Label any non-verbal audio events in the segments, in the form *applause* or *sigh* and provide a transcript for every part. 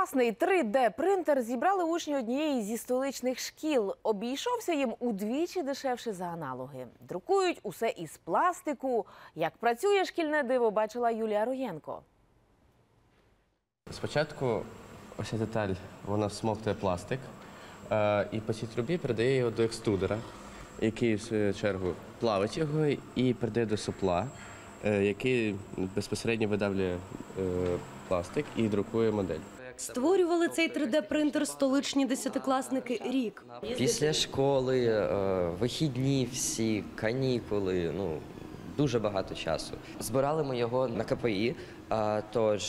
Класний 3D-принтер зібрали учні однієї зі столичних шкіл. Обійшовся їм удвічі дешевше за аналоги. Друкують усе із пластику. Як працює шкільне диво, бачила Юлія Роєнко. Спочатку ось ця деталь, вона всмоктує пластик е, і по цій трубі передає його до екструдера, який в свою чергу плавить його і передає до сопла, е, який безпосередньо видавлює е, пластик і друкує модель. Створювали цей 3D-принтер столичні десятикласники рік. Після школи, е, вихідні всі, канікули, ну дуже багато часу. Збирали ми його на КПІ, е, тож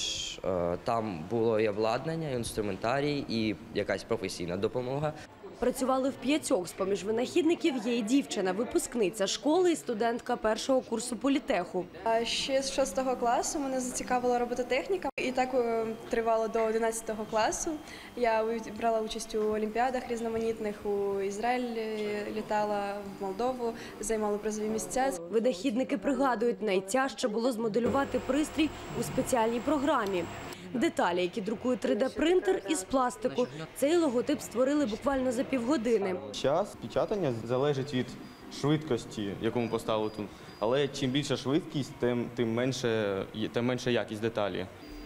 е, там було і обладнання, і інструментарій, і якась професійна допомога. Працювали в п'ятьох. З поміж винахідників є і дівчина, випускниця школи і студентка першого курсу політеху. Ще з 6 класу мене зацікавила робототехніка, і так е, тривало до 11 класу. Я брала участь у олімпіадах різноманітних. У Ізраїль е, літала в Молдову, займала призові місця. Винахідники пригадують, найтяжче було змоделювати пристрій у спеціальній програмі. Деталі, які друкує 3D-принтер із пластику. Цей логотип створили буквально за півгодини. Час печатання залежить від швидкості, яку ми поставили тут. Але чим більша швидкість, тим, тим, менше, тим менша якість деталі.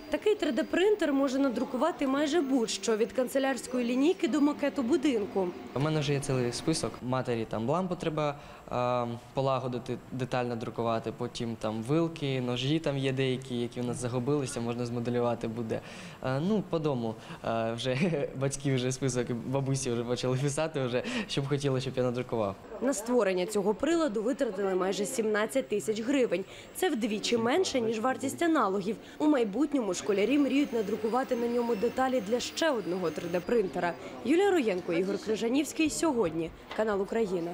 Такий 3D-принтер може надрукувати майже будь-що від канцелярської лінійки до макету будинку. У мене вже є цілий список. Матері там лампу треба а, полагодити, детально друкувати. Потім там вилки, ножі там є деякі, які у нас загубилися, можна змоделювати буде. А, ну, по дому а, вже *laughs* батьки вже список, бабусі вже почали писати, вже, щоб хотіли, щоб я надрукував. На створення цього приладу витратили майже 17 тисяч гривень. Це вдвічі менше, ніж вартість аналогів. У майбутньому школярі мріють надрукувати на ньому деталі для ще одного 3D-принтера. Юлія Роєнко, Ігор Крижанівський. Сьогодні. Канал Україна.